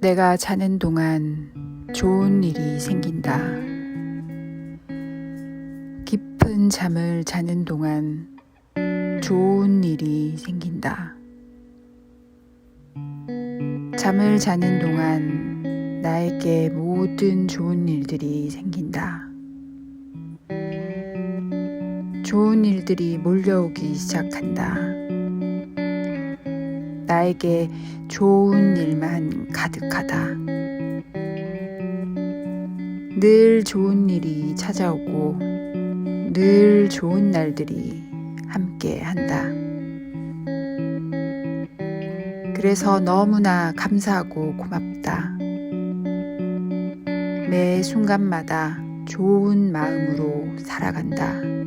내가 자는 동안 좋은 일이 생긴다. 깊은 잠을 자는 동안 좋은 일이 생긴다. 잠을 자는 동안 나에게 모든 좋은 일들이 생긴다. 좋은 일들이 몰려오기 시작한다. 나에게 좋은 일만 가득하다. 늘 좋은 일이 찾아오고 늘 좋은 날들이 함께 한다. 그래서 너무나 감사하고 고맙다. 매 순간마다 좋은 마음으로 살아간다.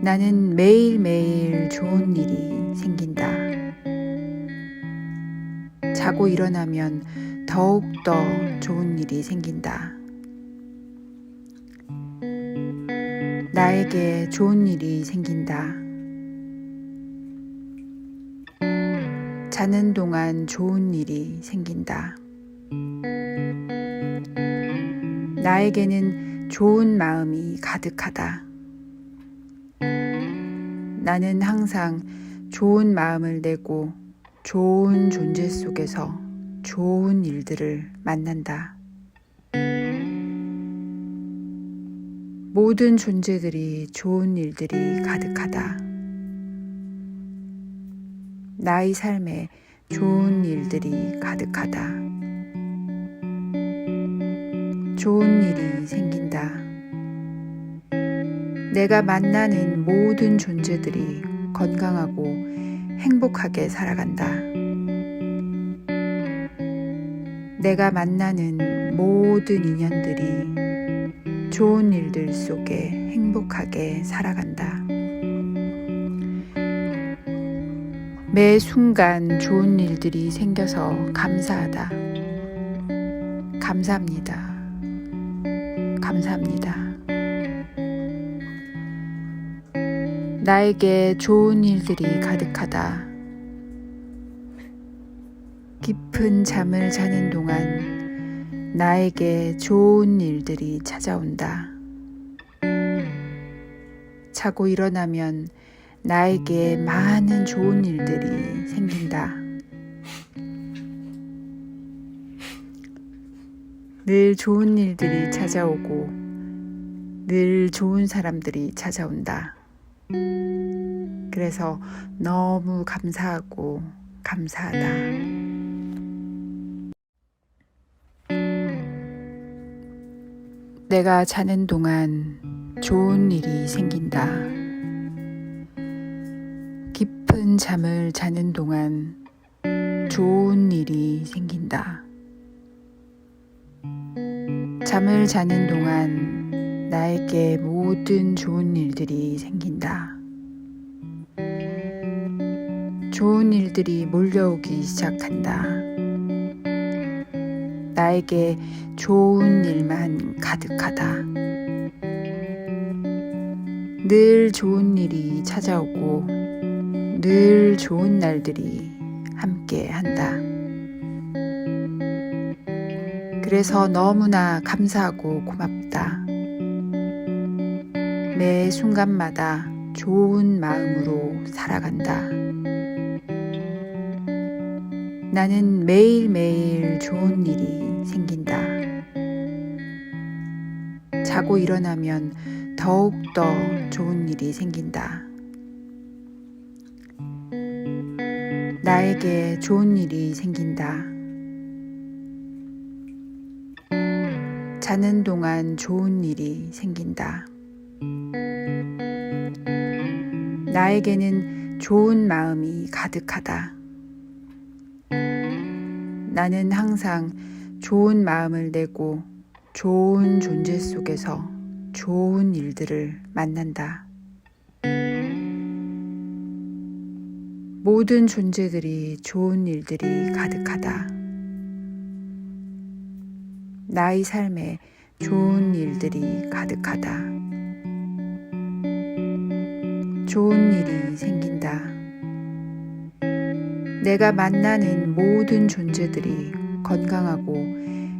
나는 매일매일 좋은 일이 생긴다. 자고 일어나면 더욱더 좋은 일이 생긴다. 나에게 좋은 일이 생긴다. 자는 동안 좋은 일이 생긴다. 나에게는 좋은 마음이 가득하다. 나는 항상 좋은 마음을 내고 좋은 존재 속에서 좋은 일들을 만난다. 모든 존재들이 좋은 일들이 가득하다. 나의 삶에 좋은 일들이 가득하다. 좋은 일이 생긴다. 내가 만나는 모든 존재들이 건강하고 행복하게 살아간다. 내가 만나는 모든 인연들이 좋은 일들 속에 행복하게 살아간다. 매 순간 좋은 일들이 생겨서 감사하다. 감사합니다. 감사합니다. 나에게 좋은 일들이 가득하다. 깊은 잠을 자는 동안 나에게 좋은 일들이 찾아온다. 자고 일어나면 나에게 많은 좋은 일들이 생긴다. 늘 좋은 일들이 찾아오고 늘 좋은 사람들이 찾아온다. 그래서 너무 감사하고 감사하다. 내가 자는 동안 좋은 일이 생긴다. 깊은 잠을 자는 동안 좋은 일이 생긴다. 잠을 자는 동안 나에게 모 든 좋은 일들이 생긴다. 좋은 일들이 몰려오기 시작한다. 나에게 좋은 일만 가득하다. 늘 좋은 일이 찾아오고 늘 좋은 날들이 함께 한다. 그래서 너무나 감사하고 고맙다. 매 순간마다 좋은 마음으로 살아간다. 나는 매일매일 좋은 일이 생긴다. 자고 일어나면 더욱더 좋은 일이 생긴다. 나에게 좋은 일이 생긴다. 자는 동안 좋은 일이 생긴다. 나에게는 좋은 마음이 가득하다. 나는 항상 좋은 마음을 내고 좋은 존재 속에서 좋은 일들을 만난다. 모든 존재들이 좋은 일들이 가득하다. 나의 삶에 좋은 일들이 가득하다. 좋은 일이 생긴다. 내가 만나는 모든 존재들이 건강하고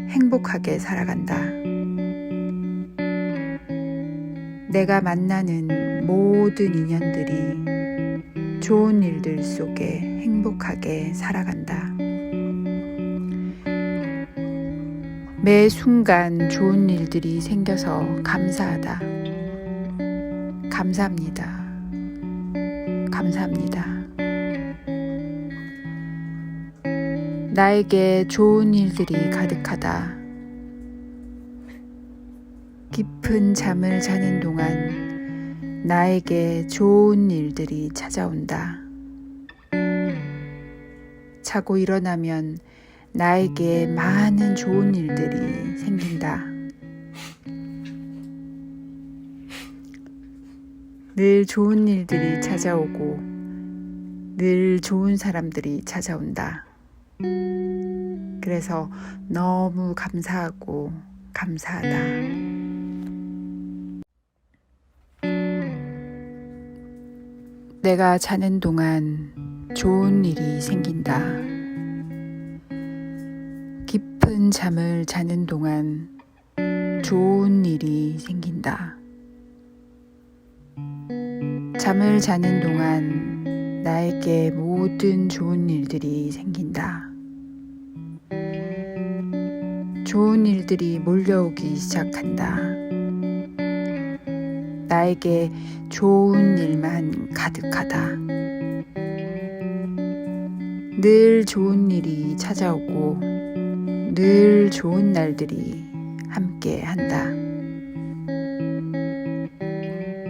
행복하게 살아간다. 내가 만나는 모든 인연들이 좋은 일들 속에 행복하게 살아간다. 매 순간 좋은 일들이 생겨서 감사하다. 감사합니다. 감사합니다. 나에게 좋은 일들이 가득하다. 깊은 잠을 자는 동안 나에게 좋은 일들이 찾아온다. 자고 일어나면 나에게 많은 좋은 일들이 생긴다. 늘 좋은 일들이 찾아오고 늘 좋은 사람들이 찾아온다. 그래서 너무 감사하고 감사하다. 내가 자는 동안 좋은 일이 생긴다. 깊은 잠을 자는 동안 좋은 일이 생긴다. 잠을 자는 동안 나에게 모든 좋은 일들이 생긴다. 좋은 일들이 몰려오기 시작한다. 나에게 좋은 일만 가득하다. 늘 좋은 일이 찾아오고 늘 좋은 날들이 함께 한다.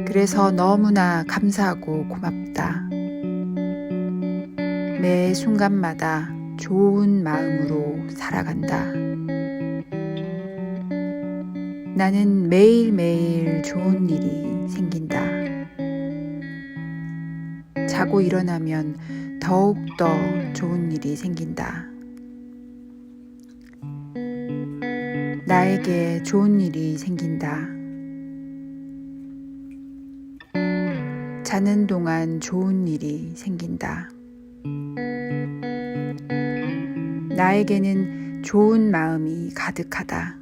그래서 너무나 감사하고 고맙다. 매 순간마다 좋은 마음으로 살아간다. 나는 매일매일 좋은 일이 생긴다. 자고 일어나면 더욱더 좋은 일이 생긴다. 나에게 좋은 일이 생긴다. 자는 동안 좋은 일이 생긴다. 나에게는 좋은 마음이 가득하다.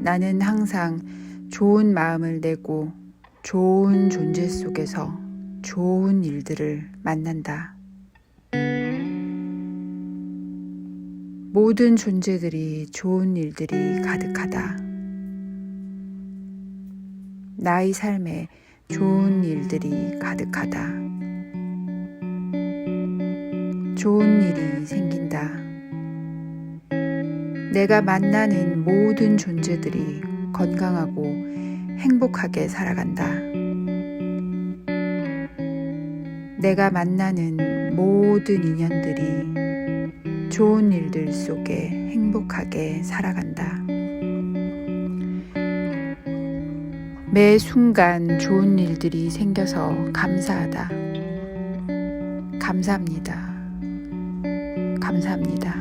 나는 항상 좋은 마음을 내고 좋은 존재 속에서 좋은 일들을 만난다. 모든 존재들이 좋은 일들이 가득하다. 나의 삶에 좋은 일들이 가득하다. 좋은 일이 생긴다. 내가 만나는 모든 존재들이 건강하고 행복하게 살아간다. 내가 만나는 모든 인연들이 좋은 일들 속에 행복하게 살아간다. 매 순간 좋은 일들이 생겨서 감사하다. 감사합니다. 감사합니다.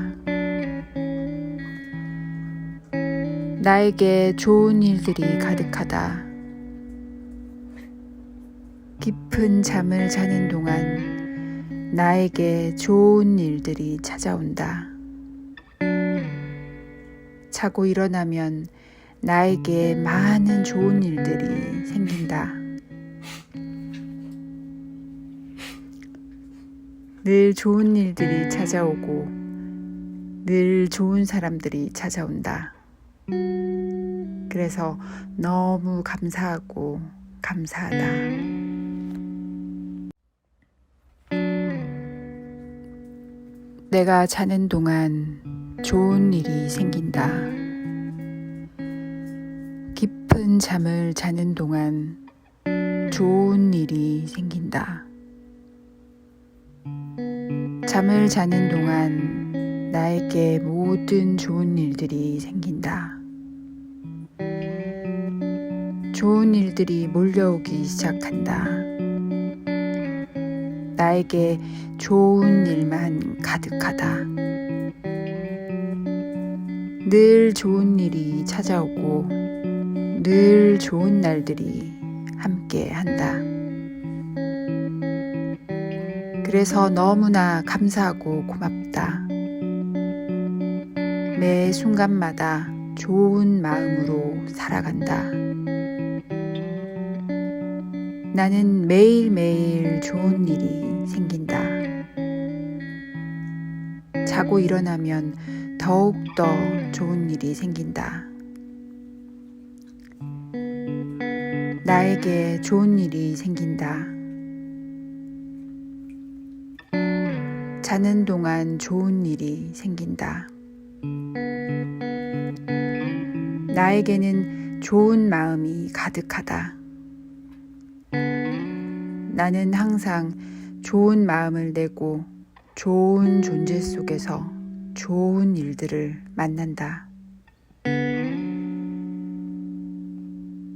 나에게 좋은 일들이 가득하다. 깊은 잠을 자는 동안 나에게 좋은 일들이 찾아온다. 자고 일어나면 나에게 많은 좋은 일들이 생긴다. 늘 좋은 일들이 찾아오고 늘 좋은 사람들이 찾아온다. 그래서 너무 감사하고 감사하다. 내가 자는 동안 좋은 일이 생긴다. 깊은 잠을 자는 동안 좋은 일이 생긴다. 잠을 자는 동안 나에게 모든 좋은 일들이 생긴다. 좋은 일들이 몰려오기 시작한다. 나에게 좋은 일만 가득하다. 늘 좋은 일이 찾아오고 늘 좋은 날들이 함께 한다. 그래서 너무나 감사하고 고맙다. 매 순간마다 좋은 마음으로 살아간다. 나는 매일매일 좋은 일이 생긴다. 자고 일어나면 더욱더 좋은 일이 생긴다. 나에게 좋은 일이 생긴다. 자는 동안 좋은 일이 생긴다. 나에게는 좋은 마음이 가득하다. 나는 항상 좋은 마음을 내고 좋은 존재 속에서 좋은 일들을 만난다.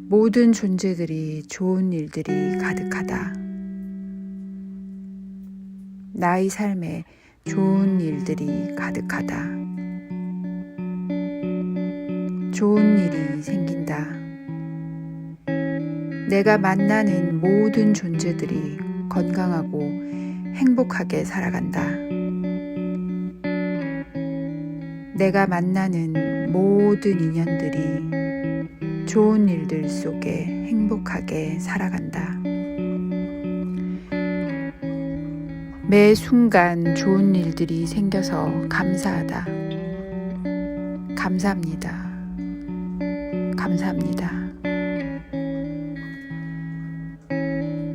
모든 존재들이 좋은 일들이 가득하다. 나의 삶에 좋은 일들이 가득하다. 좋은 일이 생긴다. 내가 만나는 모든 존재들이 건강하고 행복하게 살아간다. 내가 만나는 모든 인연들이 좋은 일들 속에 행복하게 살아간다. 매 순간 좋은 일들이 생겨서 감사하다. 감사합니다. 감사합니다.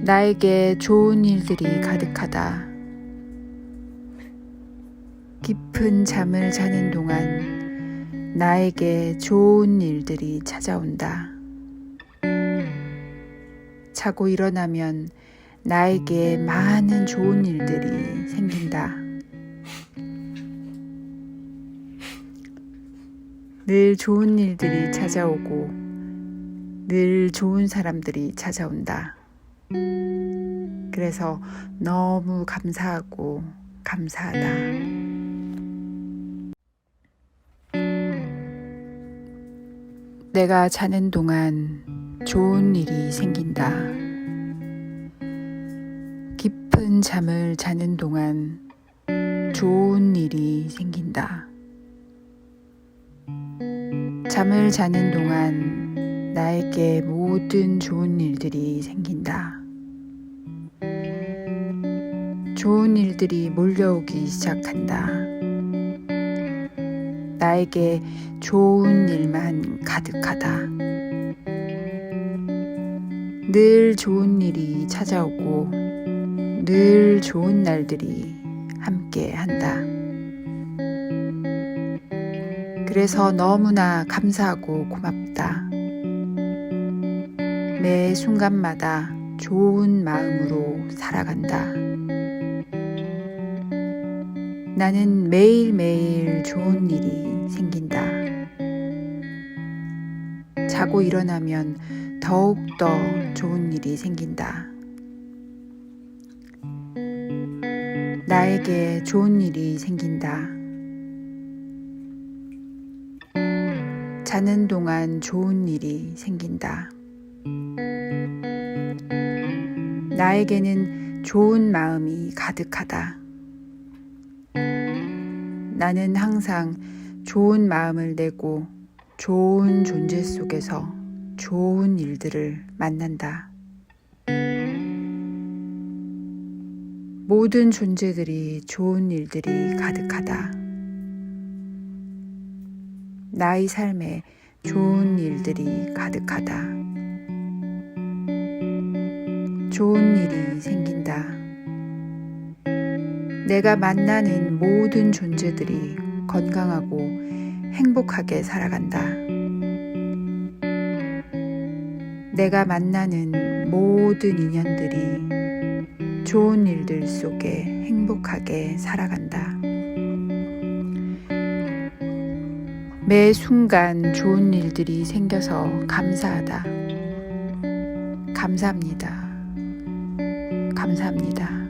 나에게 좋은 일들이 가득하다. 깊은 잠을 자는 동안 나에게 좋은 일들이 찾아온다. 자고 일어나면 나에게 많은 좋은 일들이 생긴다. 늘 좋은 일들이 찾아오고 늘 좋은 사람들이 찾아온다. 그래서 너무 감사하고 감사하다. 내가 자는 동안 좋은 일이 생긴다. 깊은 잠을 자는 동안 좋은 일이 생긴다. 잠을 자는 동안 나에게 모든 좋은 일들이 생긴다. 좋은 일들이 몰려오기 시작한다. 나에게 좋은 일만 가득하다. 늘 좋은 일이 찾아오고 늘 좋은 날들이 함께 한다. 그래서 너무나 감사하고 고맙다. 매 순간마다 좋은 마음으로 살아간다. 나는 매일매일 좋은 일이 생긴다. 자고 일어나면 더욱더 좋은 일이 생긴다. 나에게 좋은 일이 생긴다. 자는 동안 좋은 일이 생긴다. 나에게는 좋은 마음이 가득하다. 나는 항상 좋은 마음을 내고 좋은 존재 속에서 좋은 일들을 만난다. 모든 존재들이 좋은 일들이 가득하다. 나의 삶에 좋은 일들이 가득하다. 좋은 일이 생긴다. 내가 만나는 모든 존재들이 건강하고 행복하게 살아간다. 내가 만나는 모든 인연들이 좋은 일들 속에 행복하게 살아간다. 매 순간 좋은 일들이 생겨서 감사하다. 감사합니다. 감사합니다.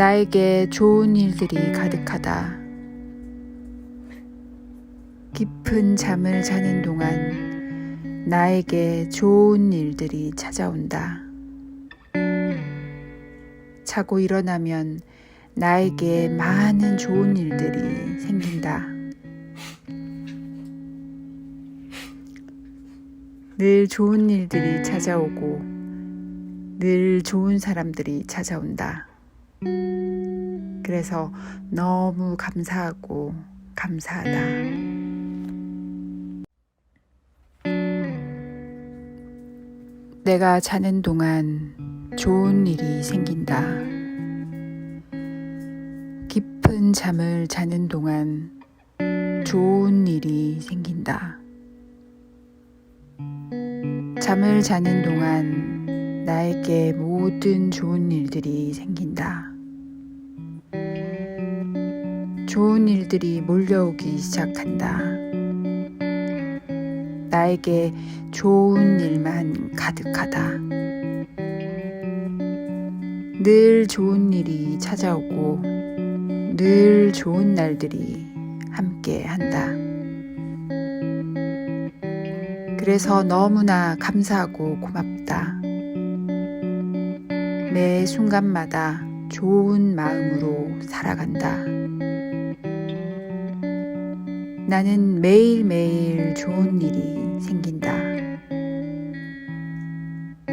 나에게 좋은 일들이 가득하다. 깊은 잠을 자는 동안 나에게 좋은 일들이 찾아온다. 자고 일어나면 나에게 많은 좋은 일들이 생긴다. 늘 좋은 일들이 찾아오고 늘 좋은 사람들이 찾아온다. 그래서 너무 감사하고 감사하다. 내가 자는 동안 좋은 일이 생긴다. 깊은 잠을 자는 동안 좋은 일이 생긴다. 잠을 자는 동안 나에게 모든 좋은 일들이 생긴다. 좋은 일들이 몰려오기 시작한다. 나에게 좋은 일만 가득하다. 늘 좋은 일이 찾아오고 늘 좋은 날들이 함께 한다. 그래서 너무나 감사하고 고맙다. 매 순간마다 좋은 마음으로 살아간다. 나는 매일매일 좋은 일이 생긴다.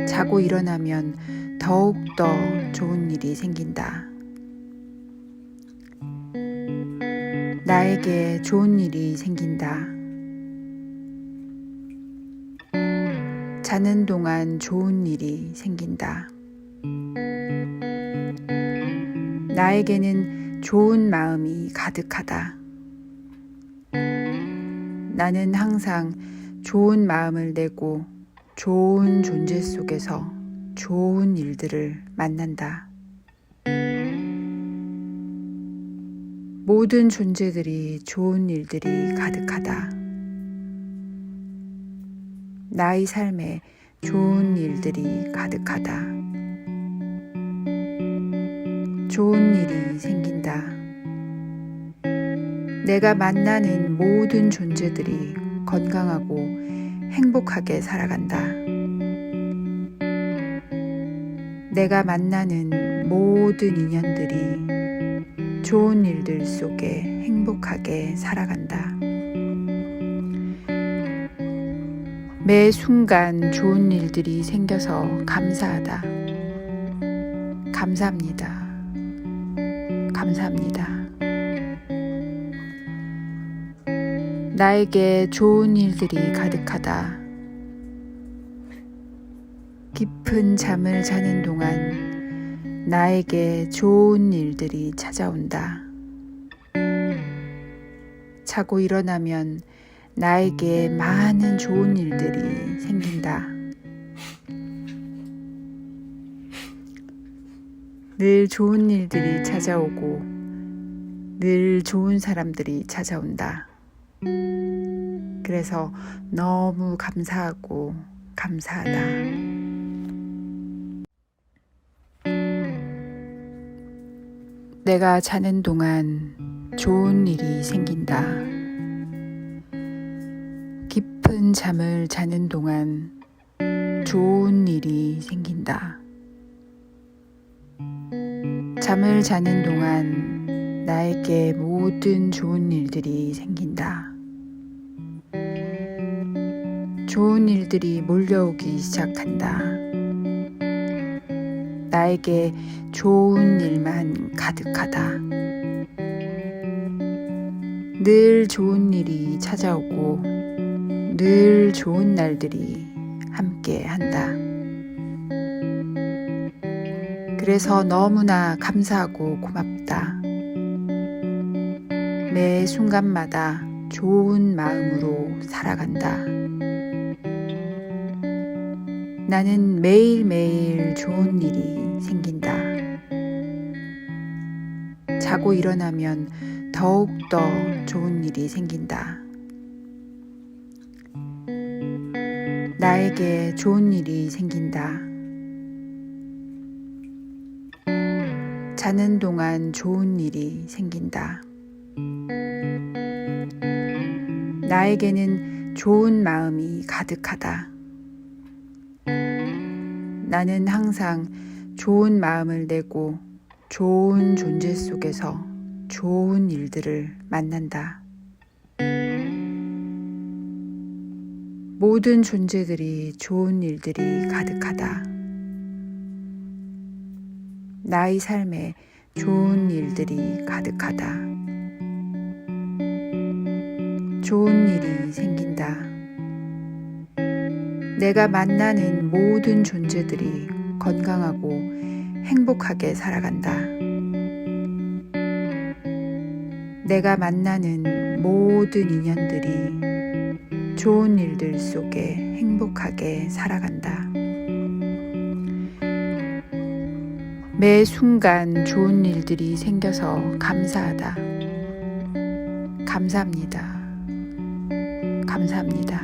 자고 일어나면 더욱더 좋은 일이 생긴다. 나에게 좋은 일이 생긴다. 자는 동안 좋은 일이 생긴다. 나에게는 좋은 마음이 가득하다. 나는 항상 좋은 마음을 내고 좋은 존재 속에서 좋은 일들을 만난다. 모든 존재들이 좋은 일들이 가득하다. 나의 삶에 좋은 일들이 가득하다. 좋은 일이 생긴다. 내가 만나는 모든 존재들이 건강하고 행복하게 살아간다. 내가 만나는 모든 인연들이 좋은 일들 속에 행복하게 살아간다. 매 순간 좋은 일들이 생겨서 감사하다. 감사합니다. 감사합니다. 나에게 좋은 일들이 가득하다. 깊은 잠을 자는 동안 나에게 좋은 일들이 찾아온다. 자고 일어나면 나에게 많은 좋은 일들이 생긴다. 늘 좋은 일들이 찾아오고 늘 좋은 사람들이 찾아온다. 그래서 너무 감사하고 감사하다. 내가 자는 동안 좋은 일이 생긴다. 깊은 잠을 자는 동안 좋은 일이 생긴다. 잠을 자는 동안 나에게 모든 좋은 일들이 생긴다. 좋은 일들이 몰려오기 시작한다. 나에게 좋은 일만 가득하다. 늘 좋은 일이 찾아오고 늘 좋은 날들이 함께 한다. 그래서 너무나 감사하고 고맙다. 매 순간마다 좋은 마음으로 살아간다. 나는 매일매일 좋은 일이 생긴다. 자고 일어나면 더욱더 좋은 일이 생긴다. 나에게 좋은 일이 생긴다. 자는 동안 좋은 일이 생긴다. 나에게는 좋은 마음이 가득하다. 나는 항상 좋은 마음을 내고 좋은 존재 속에서 좋은 일들을 만난다. 모든 존재들이 좋은 일들이 가득하다. 나의 삶에 좋은 일들이 가득하다. 좋은 일이 생긴다. 내가 만나는 모든 존재들이 건강하고 행복하게 살아간다. 내가 만나는 모든 인연들이 좋은 일들 속에 행복하게 살아간다. 매 순간 좋은 일들이 생겨서 감사하다. 감사합니다. 감사합니다.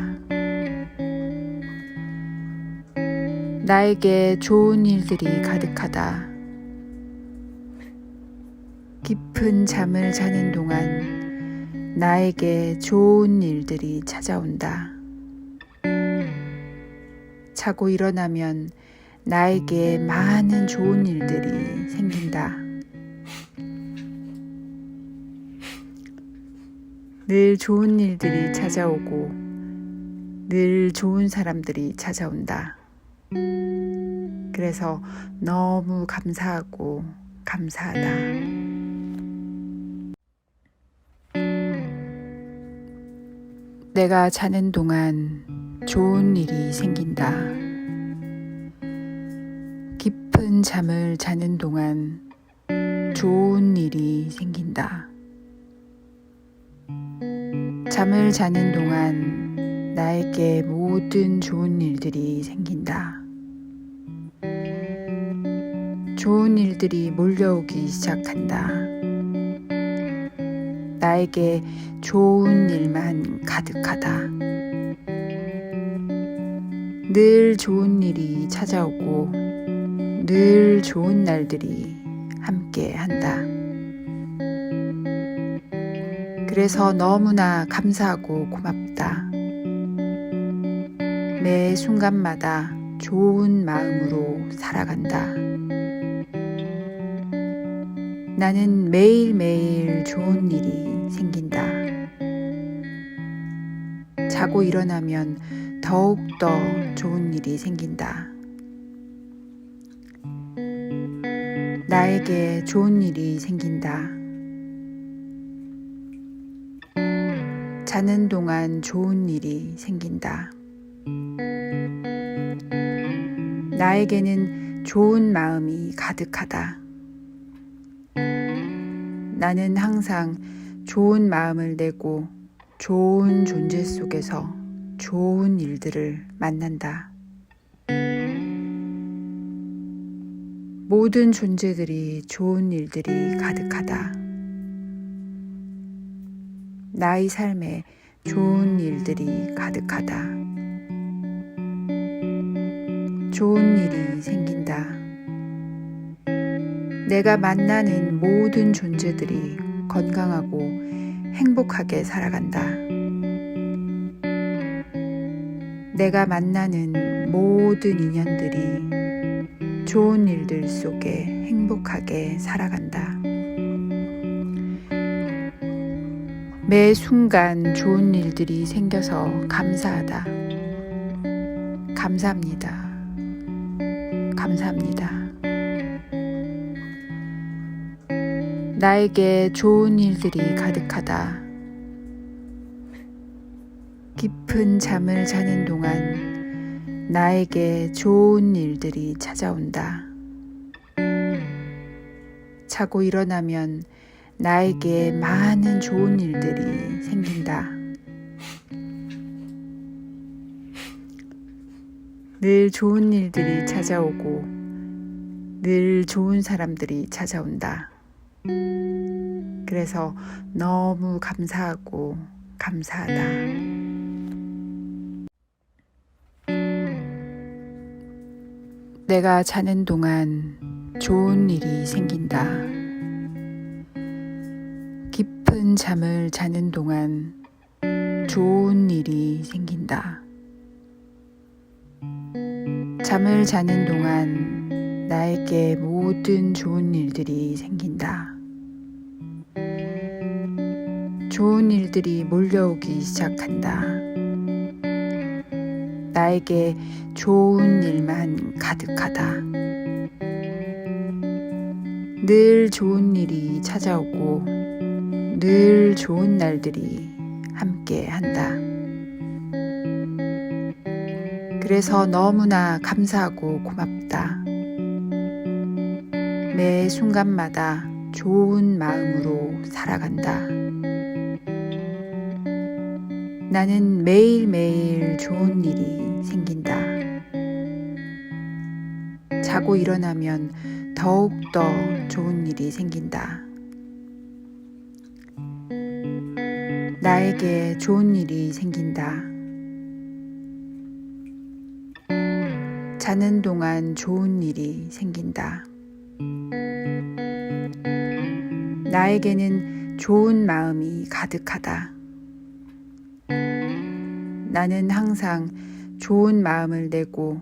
나에게 좋은 일들이 가득하다. 깊은 잠을 자는 동안 나에게 좋은 일들이 찾아온다. 자고 일어나면 나에게 많은 좋은 일들이 생긴다. 늘 좋은 일들이 찾아오고 늘 좋은 사람들이 찾아온다. 그래서 너무 감사하고 감사하다. 내가 자는 동안 좋은 일이 생긴다. 깊은 잠을 자는 동안 좋은 일이 생긴다. 잠을 자는 동안 나에게 모든 좋은 일들이 생긴다. 좋은 일들이 몰려오기 시작한다. 나에게 좋은 일만 가득하다. 늘 좋은 일이 찾아오고 늘 좋은 날들이 함께 한다. 그래서 너무나 감사하고 고맙다. 매 순간마다 좋은 마음으로 살아간다. 나는 매일매일 좋은 일이 생긴다. 자고 일어나면 더욱더 좋은 일이 생긴다. 나에게 좋은 일이 생긴다. 자는 동안 좋은 일이 생긴다. 나에게는 좋은 마음이 가득하다. 나는 항상 좋은 마음을 내고 좋은 존재 속에서 좋은 일들을 만난다. 모든 존재들이 좋은 일들이 가득하다. 나의 삶에 좋은 일들이 가득하다. 좋은 일이 생긴다. 내가 만나는 모든 존재들이 건강하고 행복하게 살아간다. 내가 만나는 모든 인연들이 좋은 일들 속에 행복하게 살아간다. 매 순간 좋은 일들이 생겨서 감사하다. 감사합니다. 감사합니다. 나에게 좋은 일들이 가득하다. 깊은 잠을 자는 동안 나에게 좋은 일들이 찾아온다. 자고 일어나면 나에게 많은 좋은 일들이 생긴다. 늘 좋은 일들이 찾아오고 늘 좋은 사람들이 찾아온다. 그래서 너무 감사하고 감사하다. 내가 자는 동안 좋은 일이 생긴다. 잠을 자는 동안 좋은 일이 생긴다. 잠을 자는 동안 나에게 모든 좋은 일들이 생긴다. 좋은 일들이 몰려오기 시작한다. 나에게 좋은 일만 가득하다. 늘 좋은 일이 찾아오고 늘 좋은 날들이 함께 한다. 그래서 너무나 감사하고 고맙다. 매 순간마다 좋은 마음으로 살아간다. 나는 매일매일 좋은 일이 생긴다. 자고 일어나면 더욱더 좋은 일이 생긴다. 나에게 좋은 일이 생긴다. 자는 동안 좋은 일이 생긴다. 나에게는 좋은 마음이 가득하다. 나는 항상 좋은 마음을 내고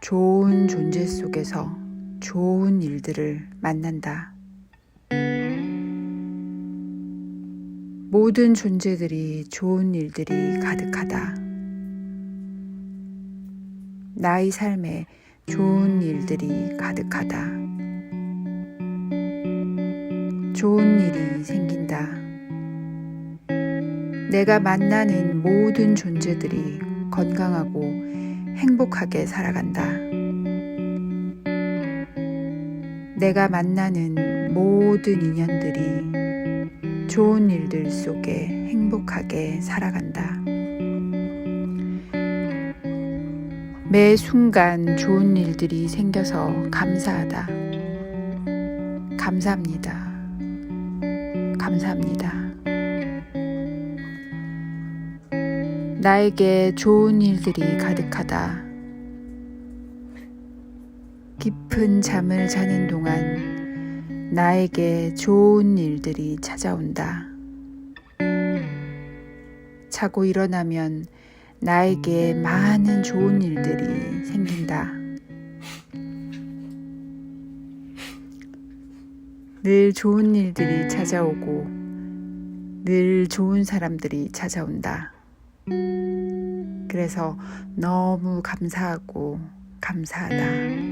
좋은 존재 속에서 좋은 일들을 만난다. 모든 존재들이 좋은 일들이 가득하다. 나의 삶에 좋은 일들이 가득하다. 좋은 일이 생긴다. 내가 만나는 모든 존재들이 건강하고 행복하게 살아간다. 내가 만나는 모든 인연들이 좋은 일들 속에 행복하게 살아간다. 매 순간 좋은 일들이 생겨서 감사하다. 감사합니다. 감사합니다. 나에게 좋은 일들이 가득하다. 깊은 잠을 자는 동안 나에게 좋은 일들이 찾아온다. 자고 일어나면 나에게 많은 좋은 일들이 생긴다. 늘 좋은 일들이 찾아오고 늘 좋은 사람들이 찾아온다. 그래서 너무 감사하고 감사하다.